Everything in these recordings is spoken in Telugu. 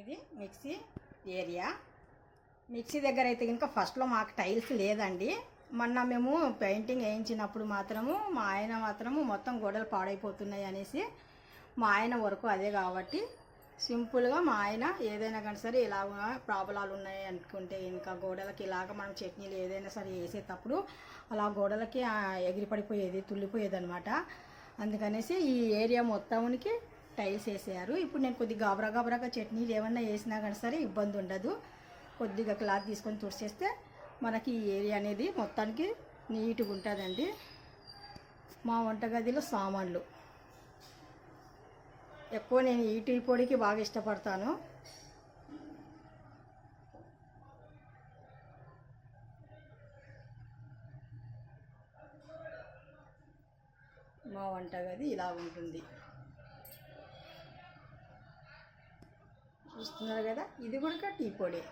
ఇది మిక్సీ ఏరియా. మిక్సీ దగ్గర అయితే ఇంకా ఫస్ట్లో మాకు టైల్స్ లేదండి. మొన్న మేము పెయింటింగ్ వేయించినప్పుడు మాత్రము మా ఆయన మాత్రము మొత్తం గోడలు పాడైపోతున్నాయి అనేసి మా ఆయన వరకు అదే కాబట్టి సింపుల్గా మా ఆయన ఏదైనా కానీ సరే ఇలాగ ప్రాబ్లాలు ఉన్నాయి అనుకుంటే ఇంకా గోడలకి ఇలాగ మనం చట్నీలు ఏదైనా సరే వేసేటప్పుడు అలా గోడలకి ఎగిరిపడిపోయేది తుల్లిపోయేది అనమాట అందుకనేసి ఈ ఏరియా మొత్తానికి టైల్స్ వేసారు ఇప్పుడు నేను కొద్దిగా గాబరా గాబరాగా చట్నీలు ఏమన్నా వేసినా కానీ సరే ఇబ్బంది ఉండదు. కొద్దిగా క్లాత్ తీసుకొని తుడిచేస్తే మనకి ఈ ఏరియా అనేది మొత్తానికి నీట్గా ఉంటుందండి. మా వంటగదిలో సామాన్లు. ఎక్కువ నేను ఈ టీ పొడికి బాగా ఇష్టపడతాను. మా వంటగది ఇలా ఉంటుంది. చూస్తున్నారు కదా ఇది కూడా టీ పొడి?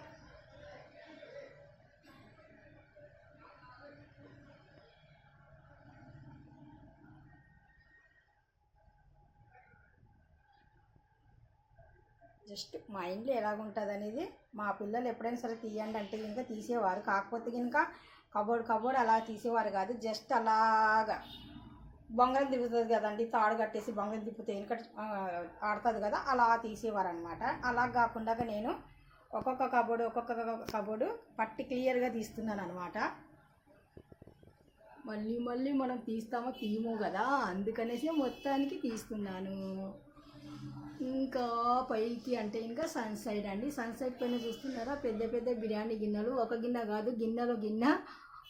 జస్ట్ మా ఇంట్లో ఎలాగుంటుంది అనేది మా పిల్లలు ఎప్పుడైనా సరే తీయండి అంటే ఇంకా తీసేవారు. కాకపోతే ఇంకా కబోర్డ్ కబోర్డ్ అలా తీసేవారు కాదు జస్ట్ అలాగా. బొంగరం తిరుగుతుంది కదండి తాడు కట్టేసి బొంగరం తిప్పితే ఎందుకంటే ఆడుతుంది కదా అలా తీసేవారు అనమాట అలా కాకుండా నేను ఒక్కొక్క కబోర్డు ఒక్కొక్క కబోర్డు పట్టి క్లియర్గా తీస్తున్నాను అనమాట మళ్ళీ మళ్ళీ మనం తీస్తామో తీయము కదా అందుకనేసి మొత్తానికి తీస్తున్నాను. ఇంకా పైకి అంటే ఇంకా సన్ సైడ్ అండి. సన్ సైడ్ పైన చూస్తున్నారా? పెద్ద పెద్ద బిర్యానీ గిన్నెలు ఒక గిన్నె కాదు గిన్నెలో గిన్నె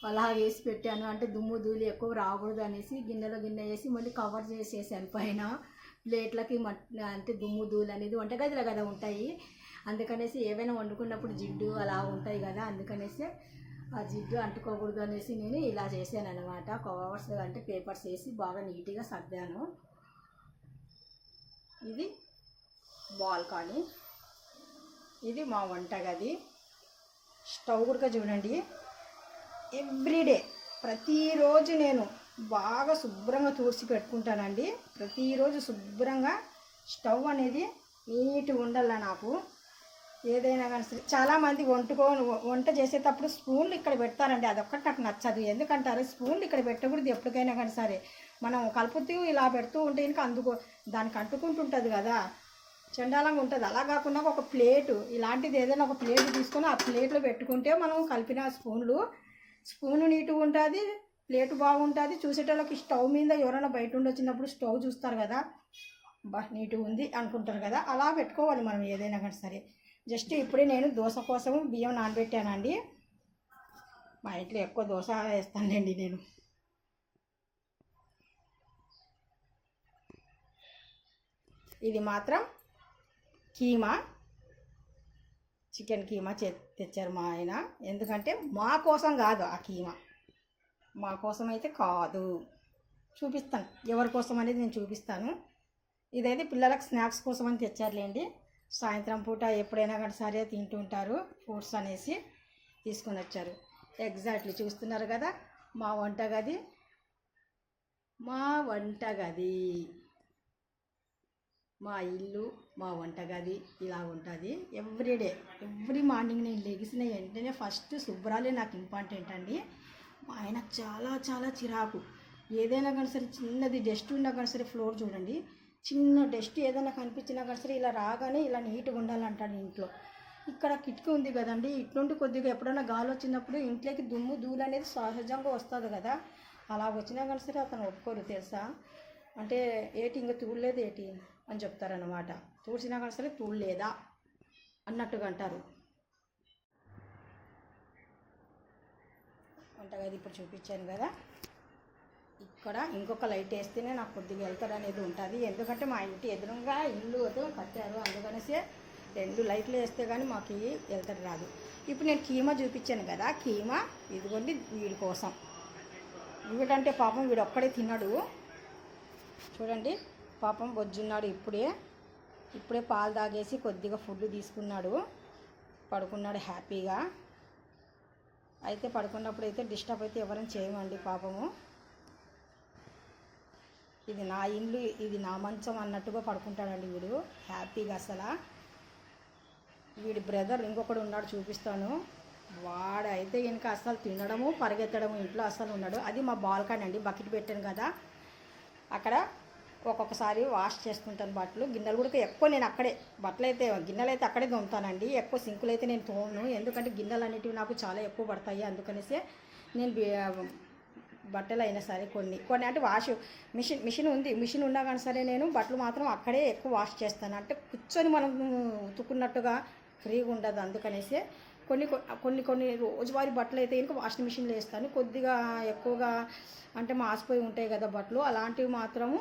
అలా వేసి పెట్టాను. అంటే దుమ్ము ధూళి ఎక్కువ రాకూడదు అనేసి గిన్నెలో గిన్నె వేసి మళ్ళీ కవర్ చేసేసాను పైన. ప్లేట్లకి మట్ అంటే దుమ్ము ధూళి అనేది వంటగదిలో కదా ఉంటాయి. అందుకనేసి ఏవైనా వండుకున్నప్పుడు జిడ్డు అలా ఉంటాయి కదా అందుకనేసి ఆ జిడ్డు అంటుకోకూడదు అనేసి నేను ఇలా చేశాను అనమాట కవర్స్ అంటే పేపర్స్ వేసి బాగా నీట్గా సర్దాను. ఇది బాల్కానీ ఇది మా వంటగది. స్టవ్ కూడా చూడండి ఎవ్రీడే ప్రతిరోజు నేను బాగా శుభ్రంగా తుడిచి పెట్టుకుంటానండి. ప్రతిరోజు శుభ్రంగా స్టవ్ అనేది నీట్గా ఉండాల నాకు. ఏదైనా కానీ సరే చాలామంది వండుకో వంట చేసేటప్పుడు స్పూన్లు ఇక్కడ పెడతారండి. అదొక్కటి నాకు నచ్చదు. ఎందుకంటారు? స్పూన్లు ఇక్కడ పెట్టకూడదు ఎప్పటికైనా కానీ సరే. మనం కలుపుతూ ఇలా పెడుతూ ఉంటే ఇంకా అందుకో దానికి అంటుకుంటుంటుంది కదా. చండాలంగా ఉంటుంది. అలా కాకుండా ఒక ప్లేటు ఇలాంటిది ఏదైనా ఒక ప్లేట్ తీసుకొని ఆ ప్లేట్లో పెట్టుకుంటే మనం కలిపిన స్పూన్లు స్పూన్ నీట్గా ఉంటుంది ప్లేట్ బాగుంటుంది. చూసేటోళ్ళకి స్టవ్ మీద ఎవరైనా బయట ఉండి వచ్చినప్పుడు స్టవ్ చూస్తారు కదా. బా నీట్గా ఉంది అనుకుంటారు కదా. అలా పెట్టుకోవాలి మనం ఏదైనా కానీ సరే. జస్ట్ ఇప్పుడే నేను దోశ కోసం బియ్యం నానబెట్టానండి. మా ఇంట్లో ఎక్కువ దోశ వేస్తానండి నేను. ఇది మాత్రం కీమా. చికెన్ కీమా తెచ్చారు మా ఆయన. ఎందుకంటే మా కోసం కాదు ఆ కీమా. మా కోసం అయితే కాదు. చూపిస్తాను. ఎవరి కోసం అనేది నేను చూపిస్తాను. ఇదైతే పిల్లలకు స్నాక్స్ కోసం అని తెచ్చారులేండి. సాయంత్రం పూట ఎప్పుడైనా కానీ సరే తింటుంటారు ఫ్రూట్స్ అనేసి తీసుకొని వచ్చారు. ఎగ్జాక్ట్లీ చూస్తున్నారు కదా మా వంటగది. మా వంటగది. మా ఇల్లు మా వంటగది ఇలా ఉంటుంది. ఎవ్రీడే ఎవ్రీ మార్నింగ్ నేను లెగిసిన వెంటనే ఫస్ట్ శుభ్రాలే నాకు ఇంపార్టెంట్ అండి. మా ఆయన చాలా చాలా చిరాకు. ఏదైనా కానీ సరే చిన్నది డస్ట్ ఉన్నా కానీ సరే ఫ్లోర్ చూడండి. చిన్న డస్ట్ ఏదైనా కనిపించినా కానీ సరే ఇలా రాగానే ఇలా నీట్గా ఉండాలంటాడు ఇంట్లో. ఇక్కడ కిటికీ ఉంది కదండి ఇట్లుండి కొద్దిగా ఎప్పుడైనా గాలి వచ్చినప్పుడు ఇంట్లోకి దుమ్ము ధూళి అనేది సహజంగా వస్తుంది కదా. అలా వచ్చినా కానీ సరే అతను ఒప్పుకోరు తెలుసా? అంటే ఏటి ఇంకా తూడలేదు ఏటి? అని చెప్తారనమాట తూడ్చినా కానీ సరే తూడలేదా? అన్నట్టుగా అంటారు. వంటగది ఇప్పుడు చూపించాను కదా. ఇక్కడ ఇంకొక లైట్ వేస్తేనే నాకు కొద్దిగా వెళ్తారు అనేది ఉంటుంది. ఎందుకంటే మా ఇంటి ఎదురుగా ఇల్లు కట్టారు. అందుకనేసి రెండు లైట్లు వేస్తే కానీ మాకు వెళ్తారు రాదు. ఇప్పుడు నేను కీమా చూపించాను కదా. కీమా ఇదిగోండి వీడి కోసం. వీడంటే పాపం వీడు ఒక్కడే తిన్నాడు. చూడండి. పాపం బొజ్జున్నాడు ఇప్పుడే. ఇప్పుడే పాలు తాగేసి కొద్దిగా ఫుడ్ తీసుకున్నాడు. పడుకున్నాడు హ్యాపీగా. అయితే పడుకున్నప్పుడు అయితే డిస్టర్బ్ అయితే ఎవరైనా చేయమండి పాపము. ఇది నా ఇల్లు ఇది నా మంచం అన్నట్టుగా పడుకుంటాడండి వీడు. హ్యాపీగా అసలు. వీడి బ్రదర్ ఇంకొకడు ఉన్నాడు చూపిస్తాను. వాడైతే ఇంకా అసలు తినడము పరిగెత్తడము ఇంట్లో అసలు ఉన్నాడు అది మా బాల్కనీ అండి బకెట్ పెట్టాను కదా. అక్కడ ఒక్కొక్కసారి వాష్ చేసుకుంటాను బట్టలు. గిన్నెలు కూడా ఎక్కువ నేను అక్కడే బట్టలు అయితే గిన్నెలు అయితే అక్కడే తోముతానండి. ఎక్కువ సింకులు అయితే నేను తోమను. ఎందుకంటే గిన్నెలు అనేటివి నాకు చాలా ఎక్కువ పడతాయి. అందుకనేసి నేను బట్టలు అయినా సరే కొన్ని కొన్ని అంటే వాష్ మిషన్ మిషన్ ఉంది. మిషన్ ఉన్నా కానీ సరే నేను బట్టలు మాత్రం అక్కడే ఎక్కువ వాష్ చేస్తాను. అంటే కూర్చొని మనం ఉతుకున్నట్టుగా ఫ్రీగా ఉండదు. అందుకనేసి కొన్ని కొన్ని కొన్ని రోజువారి బట్టలు అయితే ఇంకా వాషింగ్ మిషన్లో వేస్తాను. కొద్దిగా ఎక్కువగా అంటే మాసిపోయి ఉంటాయి కదా బట్టలు అలాంటివి మాత్రము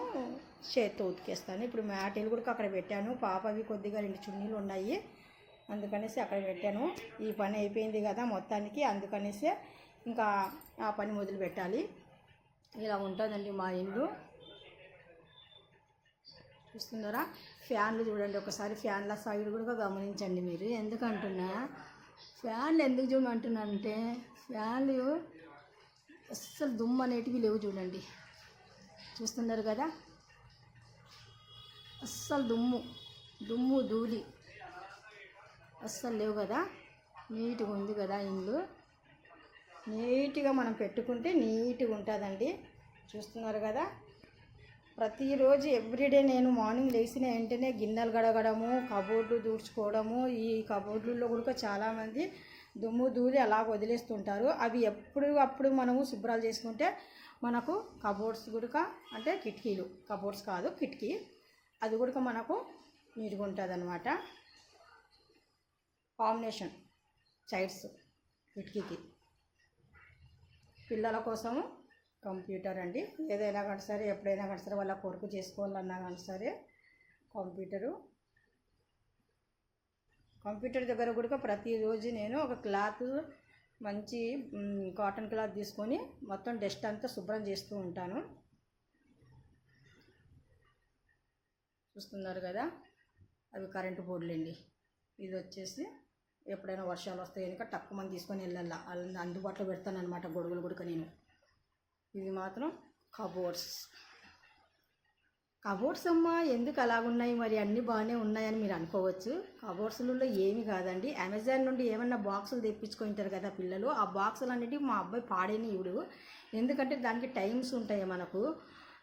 చేత్తో ఉతికేస్తాను. ఇప్పుడు మ్యాటీలు కూడా అక్కడ పెట్టాను. పాపవి కొద్దిగా రెండు చున్నీలు ఉన్నాయి. అందుకనేసి అక్కడ పెట్టాను. ఈ పని అయిపోయింది కదా మొత్తానికి. అందుకనేసి ఇంకా ఆ పని మొదలు పెట్టాలి. ఇలా ఉంటుందండి మా ఇల్లు. చూస్తున్నారా? ఫ్యాన్లు చూడండి. ఒకసారి ఫ్యాన్ల సైడ్ కూడా గమనించండి మీరు. ఎందుకంటున్నా? ఫ్యాన్లు ఎందుకు చూడమంటున్నానంటే ఫ్యాన్లు అస్సలు దుమ్ము అనేటివి లేవు చూడండి. చూస్తున్నారు కదా? అస్సలు దుమ్ము దుమ్ము ధూళి అస్సలు లేవు కదా? నీట్గా ఉంది కదా ఇల్లు నీట్గా మనం పెట్టుకుంటే నీట్గా ఉంటుందండి. చూస్తున్నారు కదా? ప్రతిరోజు ఎవ్రీడే నేను మార్నింగ్ లేచిన వెంటనే గిన్నెలు గడగడము కబోర్డు దూడ్చుకోవడము ఈ కబోర్డుల్లో కూడా చాలామంది దుమ్ము దూలి అలా వదిలేస్తుంటారు. అవి ఎప్పుడు అప్పుడు మనము శుభ్రాలు చేసుకుంటే మనకు కబోర్డ్స్ కూడా అంటే కిటికీలు. కబోర్డ్స్ కాదు కిటికీ. అది కూడా మనకు నీట్గా ఉంటుంది అనమాట కాంబినేషన్ సైడ్స్ కిటికీకి. పిల్లల కోసము కంప్యూటర్ అండి. ఏదైనా కానీ సరే ఎప్పుడైనా కానీ సరే వాళ్ళ కొరకు చేసుకోవాలన్నా కానీ సరే కంప్యూటరు. కంప్యూటర్ దగ్గర కూడా ప్రతిరోజు నేను ఒక క్లాత్ మంచి కాటన్ క్లాత్ తీసుకొని మొత్తం డస్ట్ అంతా శుభ్రం చేస్తూ ఉంటాను. చూస్తున్నారు కదా? అవి కరెంటు బోర్డులండి. ఇది వచ్చేసి ఎప్పుడైనా వర్షాలు వస్తాయి కనుక తక్కువ మంది తీసుకొని వెళ్ళాలా. వాళ్ళని అందుబాటులో పెడతాను అనమాట గొడుగులు కూడా నేను. ఇది మాత్రం కబోర్డ్స్. కబోర్డ్స్ అమ్మ ఎందుకు అలాగున్నాయి? మరి అన్నీ బాగానే ఉన్నాయని మీరు అనుకోవచ్చు. కబోర్డ్స్లలో ఏమి కాదండి. అమెజాన్ నుండి ఏమన్నా బాక్సులు తెప్పించుకుంటారు కదా పిల్లలు ఆ బాక్సులు అనేటివి మా అబ్బాయి పాడేని ఇవిడు ఎందుకంటే దానికి టైమ్స్ ఉంటాయి మనకు.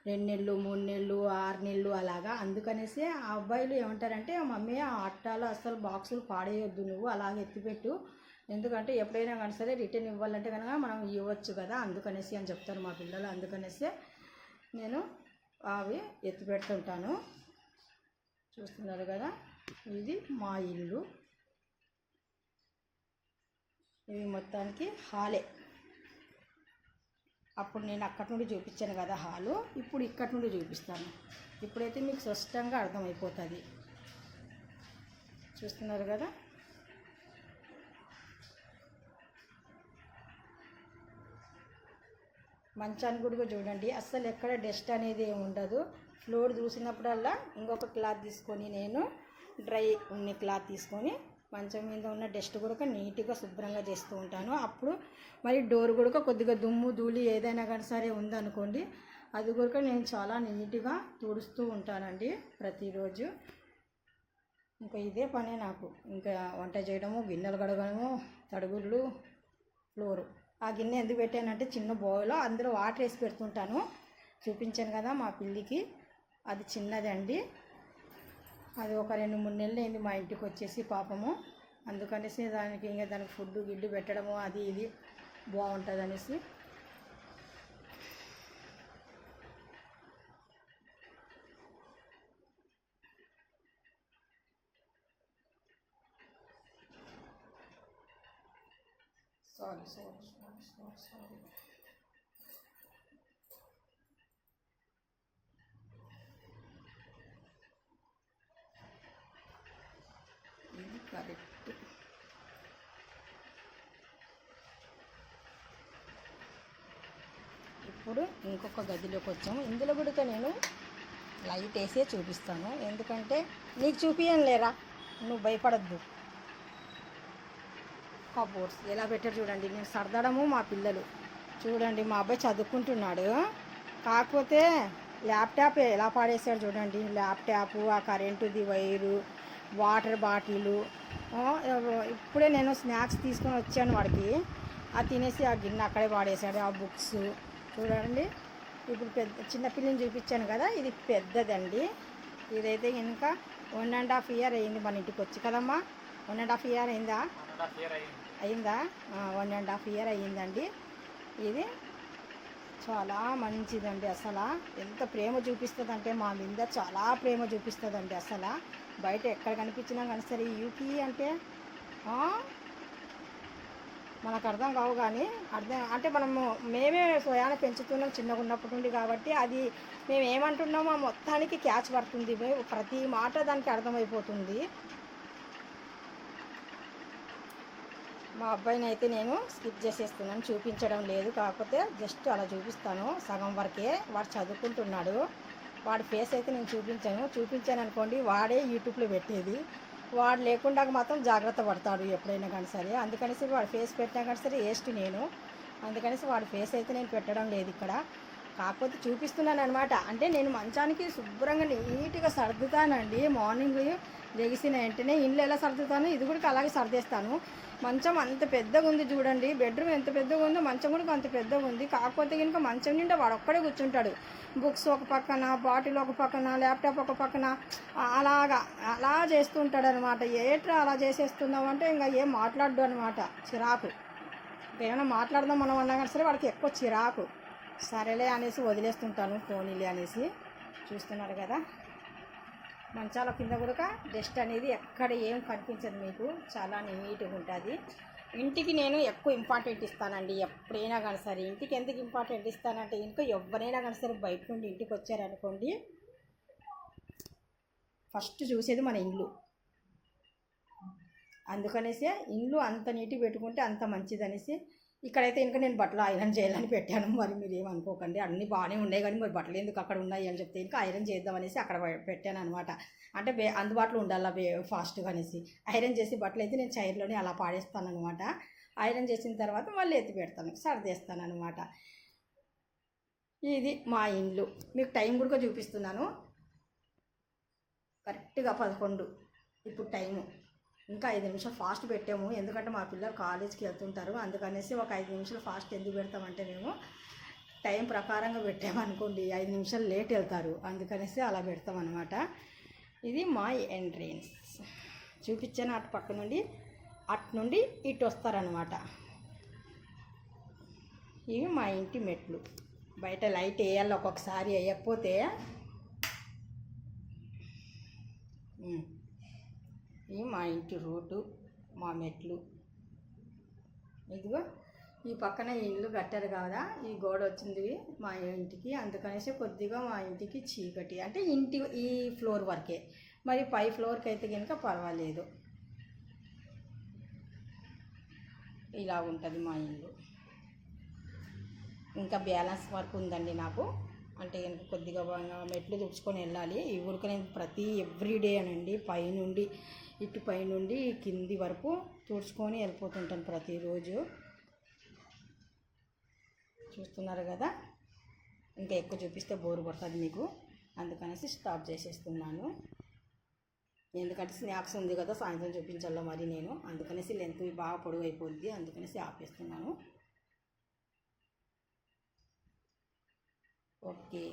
రెండు నెలలు మూడు నెలలు ఆరు నెలలు అలాగా. అందుకనేసి ఆ అబ్బాయిలు ఏమంటారంటే మమ్మీ ఆ అట్టాలు అసలు బాక్సులు పాడేయొద్దు నువ్వు అలాగే ఎత్తిపెట్టు. ఎందుకంటే ఎప్పుడైనా కానీ సరే రిటర్న్ ఇవ్వాలంటే కనుక మనం ఇవ్వచ్చు కదా అందుకనేసి అని చెప్తారు మా పిల్లలు. అందుకనేసి నేను అవి ఎత్తి పెడుతుంటాను. చూస్తున్నారు కదా ఇది మా ఇల్లు. ఇది మొత్తానికి హాలే. అప్పుడు నేను అక్కడి నుండి చూపించాను కదా హాలు. ఇప్పుడు ఇక్కడి నుండి చూపిస్తాను. ఇప్పుడైతే మీకు స్పష్టంగా అర్థమైపోతుంది. చూస్తున్నారు కదా? మంచాన్ని కూడా చూడండి. అస్సలు ఎక్కడ డస్ట్ అనేది ఏమి ఉండదు. ఫ్లోర్ చూసినప్పుడల్లా ఇంకొక క్లాత్ తీసుకొని నేను డ్రై ఉన్న క్లాత్ తీసుకొని మంచం మీద ఉన్న డస్ట్ కూడా నీట్గా శుభ్రంగా చేస్తూ ఉంటాను. అప్పుడు మరి డోర్ కూడా కొద్దిగా దుమ్ము ధూళి ఏదైనా కానీ సరే ఉందనుకోండి అది కూడా నేను చాలా నీట్గా తుడుస్తూ ఉంటానండి ప్రతిరోజు. ఇంకా ఇదే పనే నాకు. ఇంకా వంట చేయడము గిన్నెలు కడగడము తడుగుళ్ళు ఫ్లోరు. ఆ గిన్నె ఎందుకు పెట్టానంటే చిన్న బౌల్లో అందులో వాటర్ వేసి పెడుతుంటాను. చూపించాను కదా మా పిల్లికి. అది చిన్నదండి. అది ఒక రెండు మూడు నెలలు అయింది మా ఇంటికి వచ్చేసి పాపము. అందుకనేసి దానికి ఇంకా దానికి ఫుడ్ గిడ్డు పెట్టడము అది ఇది బాగుంటుంది అనేసి sorry sorry sorry sorry sorry ఇది కరెక్ట్ ఇప్పుడు ఇంకొక గదిలోకి వచ్చాము. ఇందులో కూడా నేను లైట్ వేసే చూపిస్తాను. ఎందుకంటే నీకు చూపించలేరా నువ్వు భయపడద్దు. కబోర్డ్స్ ఎలా పెట్టారు చూడండి. నేను సర్దడము మా పిల్లలు. చూడండి మా అబ్బాయి చదువుకుంటున్నాడు. కాకపోతే ల్యాప్టాప్ ఎలా పాడేశాడు చూడండి. ల్యాప్టాప్ ఆ కరెంటుది వైరు వాటర్ బాటిలు. ఇప్పుడే నేను స్నాక్స్ తీసుకొని వచ్చాను వాడికి. అది తినేసి ఆ గిన్నె అక్కడే పాడేశాడు. ఆ బుక్స్ చూడండి. ఇప్పుడు పెద్ద చిన్నపిల్లని చూపించాను కదా. ఇది పెద్దదండి. ఇదైతే ఇంకా వన్ అండ్ హాఫ్ ఇయర్ అయింది మన ఇంటికి వచ్చి కదమ్మా. వన్ అండ్ హాఫ్ ఇయర్ అయిందా. అయిందా? వన్ అండ్ హాఫ్ ఇయర్ అయ్యిందండి. ఇది చాలా మంచిదండి అసలు. ఎంత ప్రేమ చూపిస్తుందంటే మా మీద చాలా ప్రేమ చూపిస్తుందండి అసలు. బయట ఎక్కడ కనిపించినా కానీ సరే యూపీ అంటే మనకు అర్థం కావు కానీ అర్థం అంటే మనము మేమే స్వయాన పెంచుతున్నాం చిన్నగా ఉన్నప్పటి నుండి కాబట్టి అది మేము ఏమంటున్నామో ఆ మొత్తానికి క్యాచ్ పడుతుంది. ప్రతి మాట దానికి అర్థమైపోతుంది. మా అబ్బాయిని అయితే నేను స్కిప్ చేసేస్తున్నాను చూపించడం లేదు. కాకపోతే జస్ట్ అలా చూపిస్తాను సగం వరకే వాడు చదువుకుంటున్నాడు. వాడి ఫేస్ అయితే నేను చూపించాను. చూపించాను అనుకోండి వాడే యూట్యూబ్లో పెట్టేది. వాడు లేకుండా మాత్రం జాగ్రత్త పడతాడు ఎప్పుడైనా కానీ సరే. అందుకనేసి వాడు ఫేస్ పెట్టినా కానీ సరే వేస్ట్ నేను. అందుకనేసి వాడి ఫేస్ అయితే నేను పెట్టడం లేదు ఇక్కడ. కాకపోతే చూపిస్తున్నాను అనమాట అంటే నేను మంచానికి శుభ్రంగా నీట్గా సర్దుతానండి. మార్నింగ్ లెగిసిన వెంటనే ఇల్లు ఎలా సర్దుతాను ఇది కూడా అలాగే సర్దేస్తాను. మంచం అంత పెద్దగా ఉంది చూడండి. బెడ్రూమ్ ఎంత పెద్దగా ఉందో మంచం కూడా అంత పెద్దగా ఉంది. కాకపోతే కనుక మంచం నిండా వాడు ఒక్కడే కూర్చుంటాడు. బుక్స్ ఒక పక్కన బాటిల్ ఒక పక్కన ల్యాప్టాప్ ఒక పక్కన అలాగా అలా చేస్తుంటాడు అనమాట ఏట్రా అలా చేసేస్తున్నావు అంటే ఇంకా ఏం మాట్లాడు అనమాట చిరాకు. ఏమైనా మాట్లాడదాం మనం అన్నా కానీ సరే వాడికి ఎక్కువ చిరాకు. సరేలే అనేసి వదిలేస్తుంటాను పోనీలే అనేసి. చూస్తున్నారు కదా. మంచాల కింద కూడా డస్ట్ అనేది ఎక్కడ ఏం కనిపించదు మీకు. చాలా నీట్గా ఉంటుంది. ఇంటికి నేను ఎక్కువ ఇంపార్టెంట్ ఇస్తానండి ఎప్పుడైనా కానీ సరే. ఇంటికి ఎందుకు ఇంపార్టెంట్ ఇస్తానంటే ఇంకా ఎవరైనా కానీ సరే బయట నుండి ఇంటికి వచ్చారనుకోండి. ఫస్ట్ చూసేది మన ఇల్లు. అందుకనేసి ఇల్లు అంత నీట్గా పెట్టుకుంటే అంత మంచిదనేసి ఇక్కడైతే ఇంకా నేను బట్టలు ఐరన్ చేయాలని పెట్టాను. మరి మీరు ఏమనుకోకండి అన్నీ బాగానే ఉన్నాయి కానీ మరి బట్టలు ఎందుకు అక్కడ ఉన్నాయి అని చెప్తే ఇంకా ఐరన్ చేద్దాం అనేసి అక్కడ పెట్టాను అనమాట అంటే బే అందుబాటులో ఉండాలా బే ఫాస్ట్గా అనేసి. ఐరన్ చేసి బట్టలు అయితే నేను చైర్లోనే అలా పాడేస్తాను అనమాట ఐరన్ చేసిన తర్వాత మళ్ళీ ఎత్తి పెడతాను. సర్దేస్తాను అనమాట ఇది మా ఇండ్లు మీకు టైం కూడా చూపిస్తున్నాను. కరెక్ట్గా పదకొండు. ఇప్పుడు టైము. ఇంకా ఐదు నిమిషాలు ఫాస్ట్ పెట్టాము. ఎందుకంటే మా పిల్లలు కాలేజ్కి వెళ్తుంటారు. అందుకనేసి ఒక ఐదు నిమిషాలు ఫాస్ట్ ఎందుకు పెడతామంటే మేము టైం ప్రకారంగా పెట్టామనుకోండి. ఐదు నిమిషాలు లేట్ వెళ్తారు. అందుకనేసి అలా పెడతాం అనమాట ఇది మా ఎంట్రెన్స్ చూపించాను అటు పక్క నుండి అటు నుండి ఇటు వస్తారనమాట ఇవి మా ఇంటి మెట్లు. బయట లైట్ వేయాలి ఒక్కొక్కసారి వేయకపోతే. ఇవి మా ఇంటి రోడ్డు మా మెట్లు. ఇదిగో ఈ పక్కన ఇల్లు కట్టారు కదా ఈ గోడ వచ్చింది మా ఇంటికి. అందుకనేసి కొద్దిగా మా ఇంటికి చీకటి. అంటే ఇంటి ఈ ఫ్లోర్ వరకే. మరి పై ఫ్లోర్కి అయితే కనుక పర్వాలేదు. ఇలా ఉంటుంది మా ఇల్లు. ఇంకా బ్యాలెన్స్ వర్క్ ఉందండి నాకు. అంటే కనుక కొద్దిగా మెట్లు తుడుచుకొని వెళ్ళాలి. ఈ ఊరికి నేను ప్రతి ఎవ్రీడే అనండి పైనుండి ఇటు పైనుండి కింది వరకు తుడుచుకొని వెళ్ళిపోతుంటాను ప్రతిరోజు. చూస్తున్నారు కదా? ఇంకా ఎక్కువ చూపిస్తే బోరు పడుతుంది మీకు. అందుకనేసి స్టాప్ చేసేస్తున్నాను. ఎందుకంటే స్నాక్స్ ఉంది కదా సాయంత్రం చూపించాలో మరి నేను. అందుకనేసి లెంత్ బాగా పొడవు అయిపోద్ది అందుకనేసి ఆపేస్తున్నాను. ఓకే.